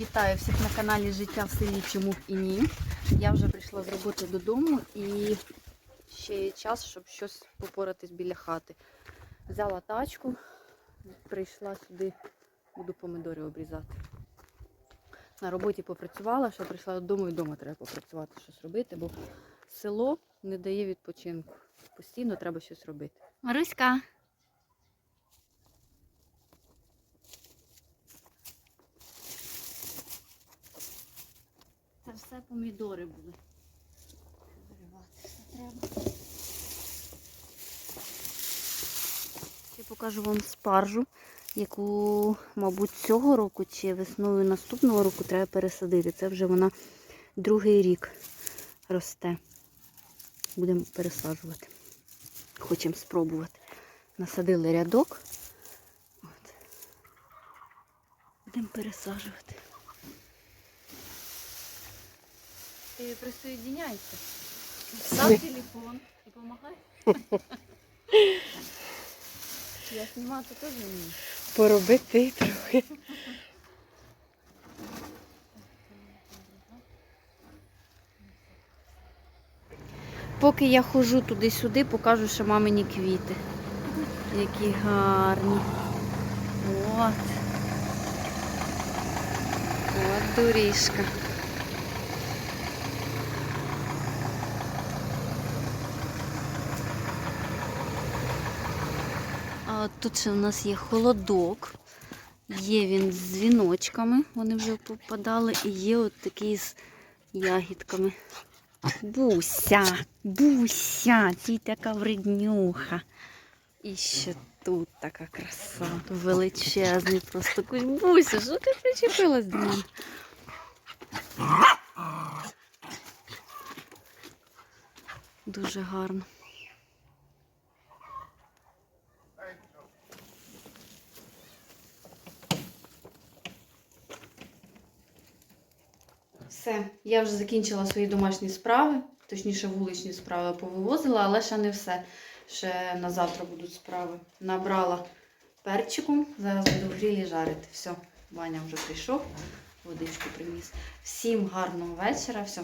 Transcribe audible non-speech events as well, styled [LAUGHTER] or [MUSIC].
Вітаю всіх на каналі Життя в селі Чому і ні. Я вже прийшла з роботи додому і ще є час, щоб щось попоратись біля хати. Взяла тачку, прийшла сюди, буду помидори обрізати. На роботі попрацювала, ще прийшла додому і вдома треба попрацювати, щось робити, бо село не дає відпочинку. Постійно треба щось робити. Маруська. Все помідори були. Виривати все треба. Ще покажу вам спаржу, яку, мабуть, цього року чи весною наступного року треба пересадити. Це вже вона другий рік росте. Будемо пересаджувати. Хочемо спробувати. Насадили рядок. От. Будемо пересаджувати. Ти присоединяйся. [LAUGHS] Став телефон і помагай. [LAUGHS] Я знімати теж вмію. Поробити трохи. Поки я ходжу туди-сюди, покажу ще мамині квіти. Які гарні. От. От доріжка. От тут ще у нас є холодок. Є він з дзвіночками, вони вже попадали, і є от такий з ягідками. Буся, буся, ти така вреднюха. І ще тут така краса, величезний просто кусь. Буся, що ти причепилась до мене? Дуже гарно. Все, я вже закінчила свої домашні справи, точніше вуличні справи повивозила, але ще не все. Ще на завтра будуть справи. Набрала перчику, зараз буду в грілі жарити. Все, Ваня вже прийшов, водичку приніс. Всім гарного вечора. Все,